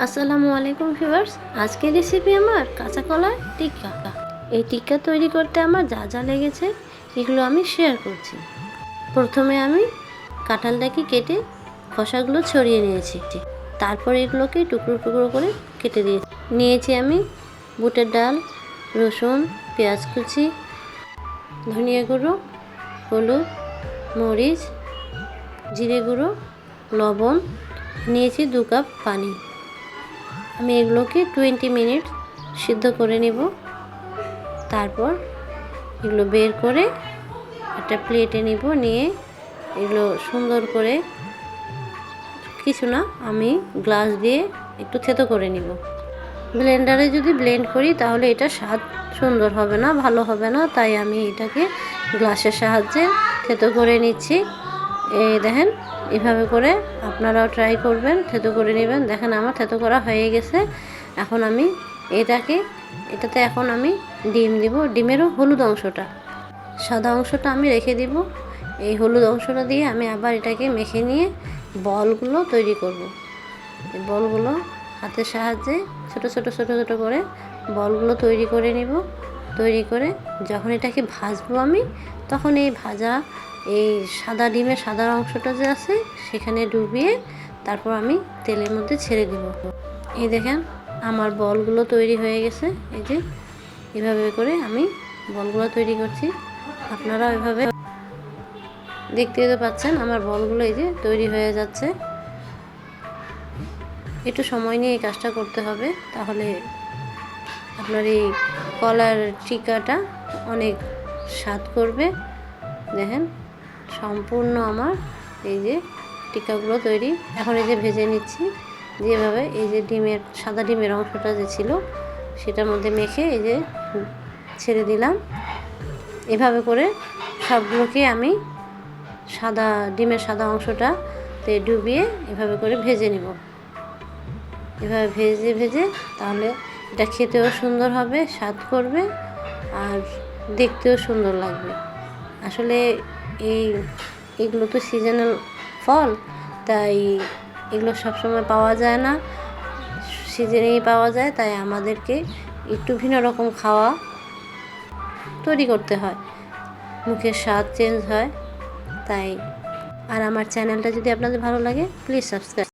আসসালামু আলাইকুম ভিউয়ার্স। আজকের রেসিপি আমার কাঁচা কলার টিক্কা। এই টিক্কা তৈরি করতে আমার যা যা লেগেছে এগুলো আমি শেয়ার করছি। প্রথমে আমি কাঁঠালটাকে কেটে খোসাগুলো ছড়িয়ে নিয়েছি। তারপর এগুলোকে টুকরো টুকরো করে কেটে দিয়েছি। নিয়েছি আমি বুটের ডাল, রসুন, পেঁয়াজ কুচি, ধনিয়া গুঁড়ো, হলুদ, মরিচ, জিরে গুঁড়ো, লবণ। নিয়েছি দু কাপ পানি। আমি এগুলোকে টোয়েন্টি মিনিট সিদ্ধ করে নেব। তারপর এগুলো বের করে একটা প্লেটে নিব, নিয়ে এগুলো সুন্দর করে কিছু না, আমি গ্লাস দিয়ে একটু থেতো করে নিব। ব্লেন্ডারে যদি ব্লেন্ড করি তাহলে এটা স্বাদ সুন্দর হবে না, ভালো হবে না, তাই আমি এটাকে গ্লাসের সাহায্যে থেতো করে নিচ্ছি। এই দেখেন এভাবে করে আপনারাও ট্রাই করবেন, থেতো করে নেবেন। দেখেন আমার থেতো করা হয়ে গেছে। এখন আমি এটাকে, এটাতে এখন আমি ডিম দিব। ডিমেরও হলুদ অংশটা। সাদা অংশটা আমি রেখে দিব। এই হলুদ অংশটা দিয়ে আমি আবার এটাকে মেখে নিয়ে বলগুলো তৈরি করব। এই বলগুলো হাতের সাহায্যে ছোট ছোট ছোট ছোট করে বলগুলো তৈরি করে নিব। তৈরি করে যখন এটাকে ভাজবো আমি, তখন এই ভাজা এই সাদা ডিমের সাদা অংশটা যে আছে সেখানে ডুবিয়ে তারপর আমি তেলের মধ্যে ছেড়ে দিব। এই দেখেন আমার বলগুলো তৈরি হয়ে গেছে। এই যে এভাবে করে আমি বলগুলো তৈরি করছি। আপনারা এভাবে দেখতে তো পাচ্ছেন আমার বলগুলো এই যে তৈরি হয়ে যাচ্ছে। একটু সময় নিয়ে এই কাজটা করতে হবে, তাহলে আপনার এই কলার টিকাটা অনেক স্বাদ করবে। দেখেন, সম্পূর্ণ আমার এই যে টিকাগুলো তৈরি। এখন এই যে ভেজে নিচ্ছি। যেভাবে এই যে ডিমের, সাদা ডিমের অংশটা যে ছিল, সেটার মধ্যে মেখে এই যে ছেড়ে দিলাম। এভাবে করে সবগুলোকে আমি সাদা, ডিমের সাদা অংশটাতে ডুবিয়ে এভাবে করে ভেজে নিব। এভাবে ভেজে ভেজে তাহলে এটা খেতেও সুন্দর হবে, স্বাদ করবে আর দেখতেও সুন্দর লাগবে। আসলে এই, এগুলো তো সিজনাল ফল, তাই এগুলো সবসময় পাওয়া যায় না। সিজনেই পাওয়া যায়, তাই আমাদেরকে একটু ভিন্ন রকম খাওয়া তৈরি করতে হয়। মুখের স্বাদ চেঞ্জ হয়, তাই। আর আমার চ্যানেলটা যদি আপনাদের ভালো লাগে প্লিজ সাবস্ক্রাইব